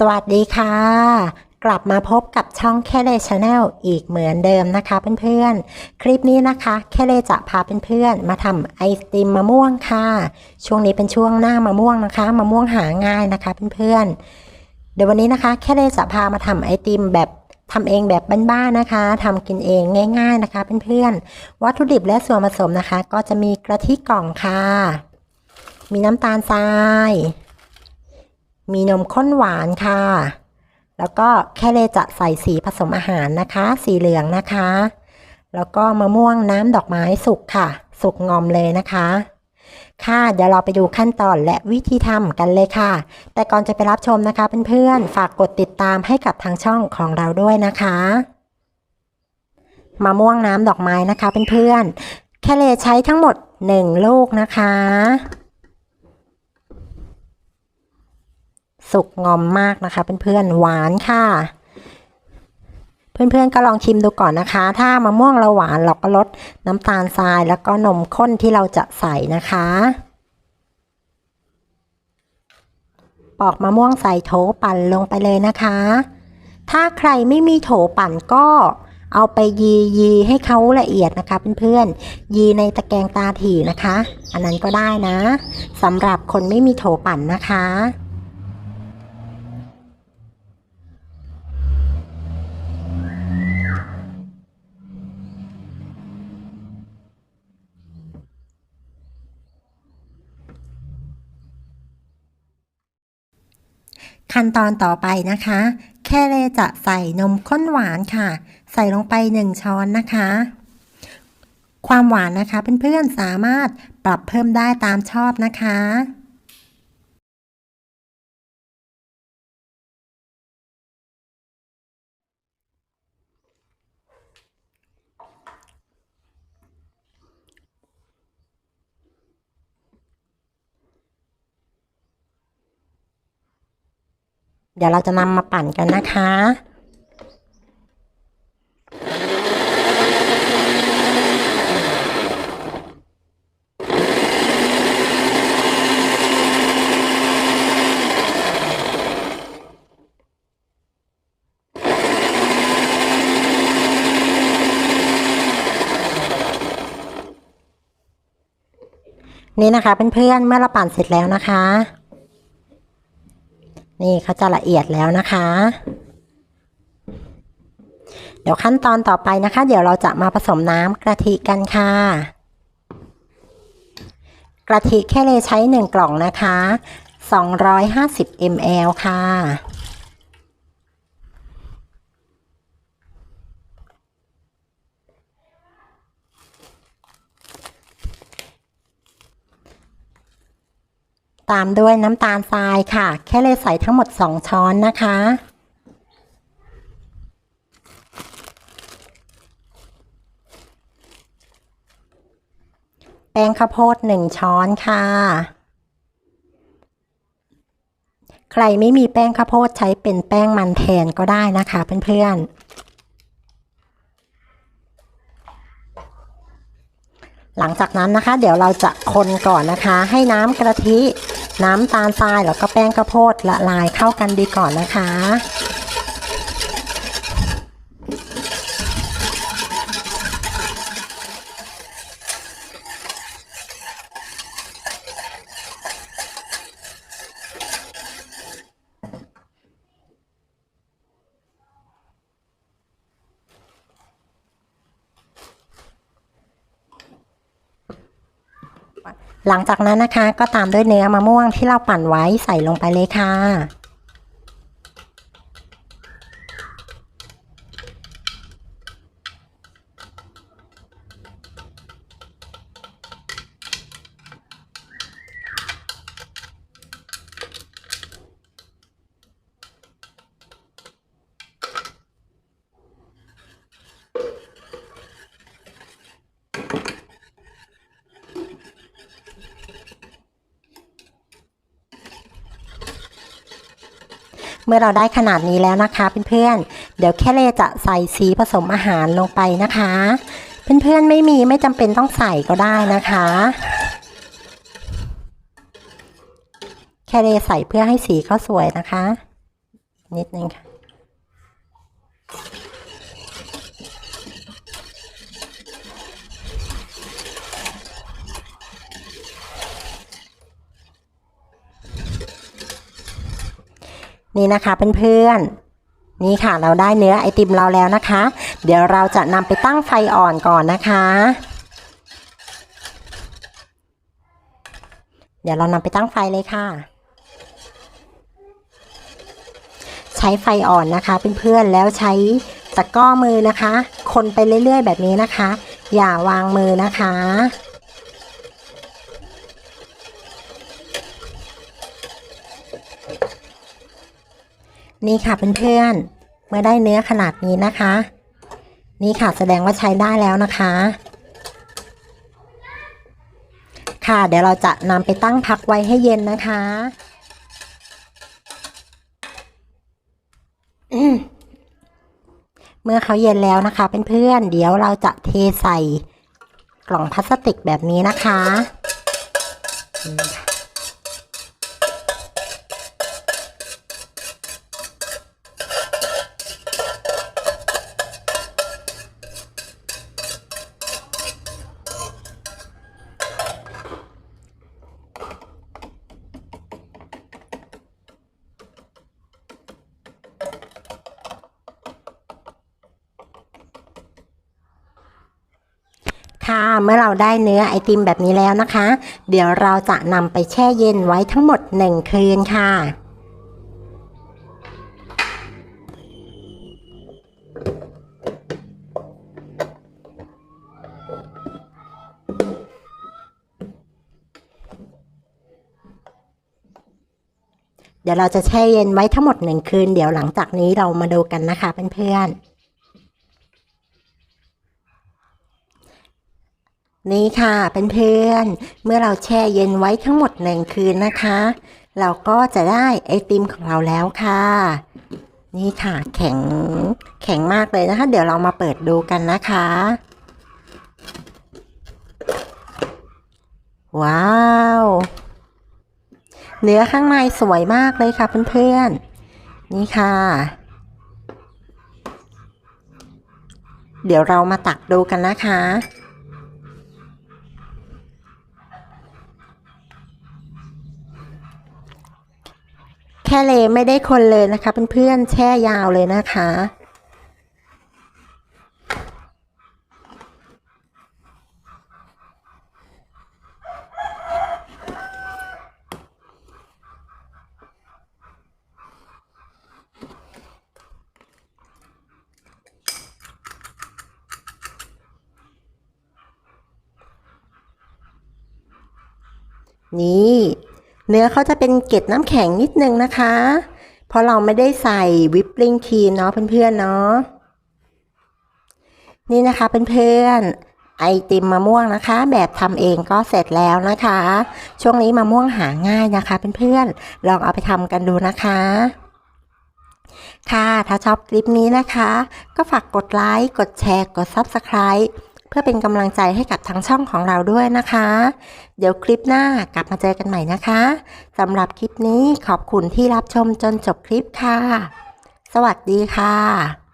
สวัสดีค่ะ กลับมาพบกับช่องแค่เลชาแนลอีกเหมือนเดิมนะคะเพื่อนๆ คลิปนี้นะคะแค่เลจะพาเพื่อนๆ มาทำไอติมมะม่วงค่ะ ช่วงนี้เป็นช่วงหน้ามะม่วงนะคะมะม่วงหาง่ายนะคะเพื่อนๆ เดี๋ยววันนี้นะคะแค่เลจะพามาทำไอติมแบบทำเองแบบบ้านๆนะคะทำกินเองง่าย ๆนะคะเพื่อนๆ วัตถุดิบและส่วนผสมนะคะ ก็จะมีกะทิกล่องค่ะ มีน้ำตาลทราย มีนมข้นหวานค่ะ แล้วก็แค่เลจะใส่สีผสมอาหารนะคะ สีเหลืองนะคะ แล้วก็มะม่วงน้ำดอกไม้สุกค่ะ สุกงอมเลยนะคะค่ะเดี๋ยวเราไปดูขั้นตอนและวิธีทำกันเลยค่ะ แต่ก่อนจะไปรับชมนะคะเพื่อนๆ ฝากกดติดตามให้กับทางช่องของเราด้วยนะคะมะม่วงน้ำดอกไม้นะคะเพื่อนๆแค่เลใช้ทั้งหมด 1 ลูกนะคะ สุกงอมมากนะคะเพื่อนๆหวานค่ะ เพื่อนๆก็ลองชิมดูก่อนนะคะ ถ้ามะม่วงเราหวานเราก็ลดน้ำตาลทรายแล้วก็นมข้นที่เราจะใส่นะคะ ปอกมะม่วงใส่โถปั่นลงไปเลยนะคะ ถ้าใครไม่มีโถปั่นก็เอาไปยียีให้เขาละเอียดนะคะเพื่อนๆ ยีในตะแกรงตาถี่นะคะ อันนั้นก็ได้นะสำหรับคนไม่มีโถปั่นนะคะ ขั้นตอนต่อไปนะคะ แค่เลจะใส่นมข้นหวานค่ะ ใส่ลงไป 1 ช้อนนะคะ ความหวานนะคะเพื่อนๆสามารถปรับเพิ่มได้ตามชอบนะคะ เดี๋ยวเราจะนำมาปั่นกันนะคะนี่นะคะเพื่อนๆเมื่อเราปั่นเสร็จแล้วนะคะ นี่เขาจะละเอียดแล้วนะคะ เดี๋ยวขั้นตอนต่อไปนะคะ เดี๋ยวเราจะมาผสมน้ำกะทิกันค่ะ กะทิแค่เลยใช้ 1 กล่องนะคะ 250 ml ค่ะ ตามด้วยน้ำตาลทรายค่ะ แค่เลยใส่ทั้งหมด 2 ช้อนนะคะ แป้งข้าวโพด 1 ช้อนค่ะ ใครไม่มีแป้งข้าวโพดใช้เป็นแป้งมันแทนก็ได้นะคะเพื่อนๆหลังจากนั้นนะคะ เดี๋ยวเราจะคนก่อนนะคะ ให้น้ำกะทิ น้ำตาลทรายแล้วก็แป้งข้าวโพดละลายเข้ากันดีก่อนนะคะ หลังจากนั้นนะคะก็ตามด้วยเนื้อมะม่วงที่เราปั่นไว้ใส่ลงไปเลยค่ะ เมื่อเราได้ขนาดนี้แล้วนะคะเพื่อนๆเดี๋ยวแค่เลจะใส่สีผสมอาหารลงไปนะคะ เพื่อนๆไม่มีไม่จำเป็นต้องใส่ก็ได้นะคะ แค่เลใส่เพื่อให้สีเขาสวยนะคะ นิดนึงค่ะ นี่นะคะเพื่อนๆนี่ค่ะเราได้เนื้อไอติมเราแล้วนะคะ เดี๋ยวเราจะนำไปตั้งไฟอ่อนก่อนนะคะ เดี๋ยวเรานำไปตั้งไฟเลยค่ะ ใช้ไฟอ่อนนะคะเพื่อนๆแล้วใช้ตะก้อมือนะคะ คนไปเรื่อยๆ แบบนี้นะคะ อย่าวางมือนะคะ นี่ค่ะเพื่อนๆเมื่อได้เนื้อขนาดนี้นะคะ นี่ค่ะแสดงว่าใช้ได้แล้วนะคะ ค่ะเดี๋ยวเราจะนำไปตั้งพักไว้ให้เย็นนะคะเมื่อเขาเย็นแล้วนะคะเพื่อนๆเดี๋ยวเราจะเทใส่กล่องพลาสติกแบบนี้นะคะ ค่ะ เมื่อเราได้เนื้อไอติมแบบนี้แล้วนะคะ เดี๋ยวเราจะนำไปแช่เย็นไว้ทั้งหมด 1 คืนค่ะ เดี๋ยวเราจะแช่เย็นไว้ทั้งหมดหนึ่งคืน เดี๋ยวหลังจากนี้เรามาดูกันนะคะเพื่อนๆ นี่ค่ะเป็นเพื่อนเมื่อเราแช่เย็นไว้ทั้งหมดหนึ่งคืนนะคะ เราก็จะได้ไอติมของเราแล้วค่ะ นี่ค่ะแข็งแข็งมากเลยนะคะ เดี๋ยวเรามาเปิดดูกันนะคะ ว้าว เนื้อข้างในสวยมากเลยค่ะเพื่อนๆนี่ค่ะ เดี๋ยวเรามาตักดูกันนะคะ แค่เลไม่ได้คนเลยนะคะเพื่อนๆแช่ยาวเลยนะคะนี่ เนื้อเขาจะเป็นเกล็ดน้ำแข็งนิดนึงนะคะ เพราะเราไม่ได้ใส่วิปปิ้งครีมเนาะเพื่อนๆเนาะนี่นะคะเพื่อนๆไอติมมะม่วงนะคะ แบบทำเองก็เสร็จแล้วนะคะ ช่วงนี้มะม่วงหาง่ายนะคะเพื่อนๆลองเอาไปทำกันดูนะคะค่ะ ถ้าชอบคลิปนี้นะคะ ก็ฝากกดไลค์ กดแชร์ กด Subscribe เพื่อเป็นกำลังใจให้กับทั้งช่องของเราด้วยนะคะ เดี๋ยวคลิปหน้ากลับมาเจอกันใหม่นะคะสำหรับคลิปนี้ขอบคุณที่รับชมจนจบคลิปค่ะ สวัสดีค่ะ